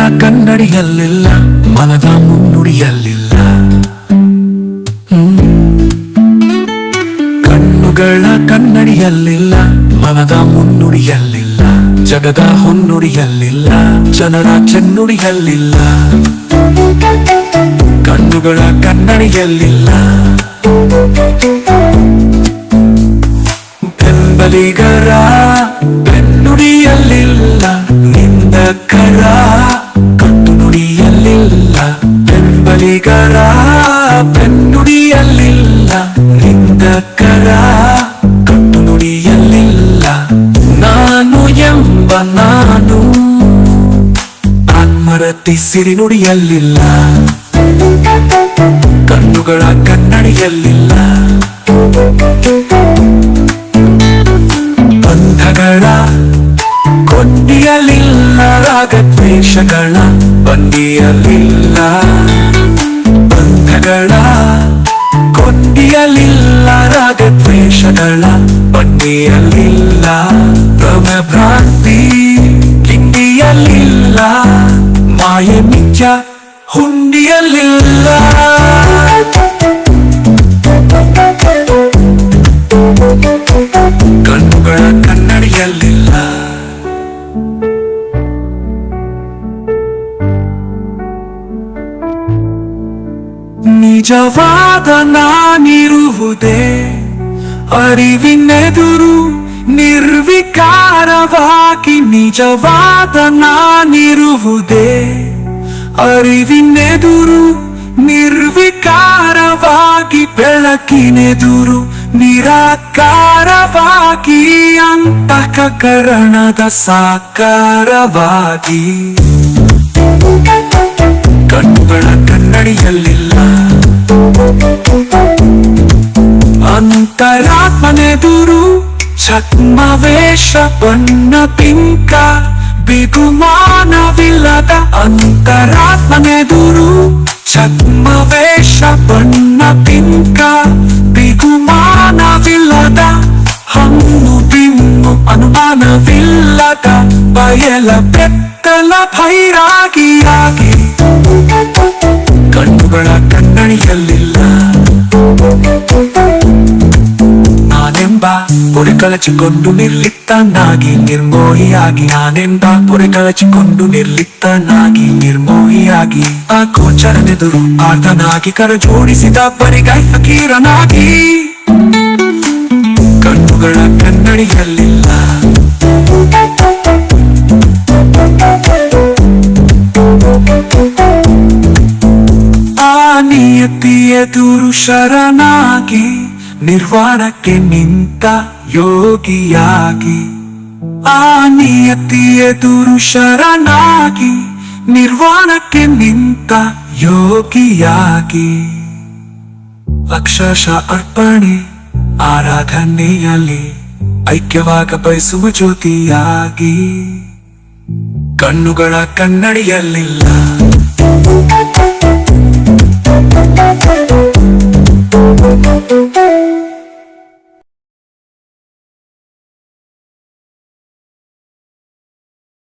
ಕಣ್ಣುಗಳ ಕನ್ನಡಿಯಲ್ಲಿಲ್ಲ, ಮನದ ಮುನ್ನುಡಿಯಲ್ಲಿಲ್ಲ. ಕಣ್ಣುಗಳ ಕನ್ನಡಿಯಲ್ಲಿಲ್ಲ, ಮನದ ಮುನ್ನುಡಿಯಲ್ಲಿಲ್ಲ. ಜಗದ ಹೊನ್ನುಡಿಯಲ್ಲಿಲ್ಲ, ಜನರ ಚೆನ್ನುಡಿಯಲ್ಲಿಲ್ಲ. ಕಣ್ಣುಗಳ ಕನ್ನಡಿಯಲ್ಲಿಲ್ಲ. ಬೆಂಬಲಿಗರ ಬೆನ್ನುಡಿಯಲ್ಲಿಲ್ಲ. ಬೆಂಬಲಿಗರ ಬೆನ್ನುಡಿಯಲ್ಲಿಲ್ಲ ನಿಂದಕರ ಕರ ನುಡಿಯಲ್ಲಿಲ್ಲ. ನಾನು ಎಂಬ ನಾನು ಆತ್ಮರತಿ ಸಿರಿನುಡಿಯಲ್ಲಿಲ್ಲ ಕಣ್ಣುಗಳ ಕನ್ನಡಿಯಲ್ಲಿಲ್ಲ. ಬಂಧಗಳ ಕೊಂಡಿಯಲಿಲ್ಲ ರಾಗದ್ವೇಷಗಳ ಬಂದಿಯಲಿಲ್ಲ ಬಂಧಗಳ ಕೊಂಡಿಯಲಿಲ್ಲ ರಾಗದ್ವೇಷಗಳ ಬಂದಿಯಲಿಲ್ಲ ಭ್ರಮ ಭ್ರಾಂತಿ ಕಿಂಡಿಯಲಿಲ್ಲ ಮಾಯೆ ನಿಜ ಹುಂಡಿಯಲಿಲ್ಲ ನಿಜವಾದ ನಾನಿರುವುದೇ? ಅರಿವಿನೆದುರು ನಿರ್ವಿಕಾರವಾಗಿ ನಿಜವಾದ ನಾನಿರುವುದೇ? ಅರಿವಿನೆದುರು ನಿರ್ವಿಕಾರವಾಗಿ ಬೆಳಕಿನೆದುರು ನಿರಾಕಾರವಾಗಿ ಅಂತಃಕರಣದ ಸಾಕಾರವಾಗಿ. ಕಣ್ಣುಗಳ ಕನ್ನಡಿಯಲ್ಲಿಲ್ಲ ಛದ್ಮವೇಷ ಬಣ್ಣ ಪಿಂಕ ಬಿಗುಮಾನವಿಲ್ಲದ ಅಂತರಾತ್ಮನೆದುರು. ಛದ್ಮವೇಷ ಬಣ್ಣ ಪಿಂಕ ಬಿಗುಮಾನವಿಲ್ಲದ ಹಣ್ಣು ಬಿನ್ನು ಅನುಮಾನವಿಲ್ಲದ ಬಯಲ ಬೆತ್ತಲ ಭೈರಾಗಿಯಾಗಿ. ಪೊರೆ ಕಳಚಿಕೊಂಡು ನಿರ್ಲಿಪ್ತನಾಗಿ, ನಿರ್ಮೋಹಿಯಾಗಿ. ನಾನೆಂದ ಪೊರೆ ಕಳಚಿಕೊಂಡು ನಿರ್ಲಿಪ್ತನಾಗಿ, ನಿರ್ಮೋಹಿಯಾಗಿ. ಆ ಗೋಚರನೆದುರು ಆತನಾಗಿ ಕರ ಜೋಡಿಸಿದ ಪರಿಗೈ ಫಕೀರನಾಗಿ ಕಣ್ಣುಗಳ ಕನ್ನಡಿಯಲ್ಲಿಲ್ಲ. ಆ ನಿಯತಿಯ ಶರಣಾಗಿ. ನಿರ್ವಾಣಕ್ಕೆ ನಿಂತ ಯೋಗಿಯಾಗಿ, ಆ ನಿಯತಿ ಎದುರು ಶರಣಾಗಿ, ನಿರ್ವಾಣಕ್ಕೆ ನಿಂತ ಯೋಗಿಯಾಗಿ. ಅಕ್ಷರಶ ಅರ್ಪಣೆ, ಆರಾಧನೆಯಲ್ಲಿ ಐಕ್ಯವಾಗ ಬಯಸುವ ಜ್ಯೋತಿಯಾಗಿ, ಕಣ್ಣುಗಳ ಕನ್ನಡಿಯಲ್ಲಿಲ್ಲ.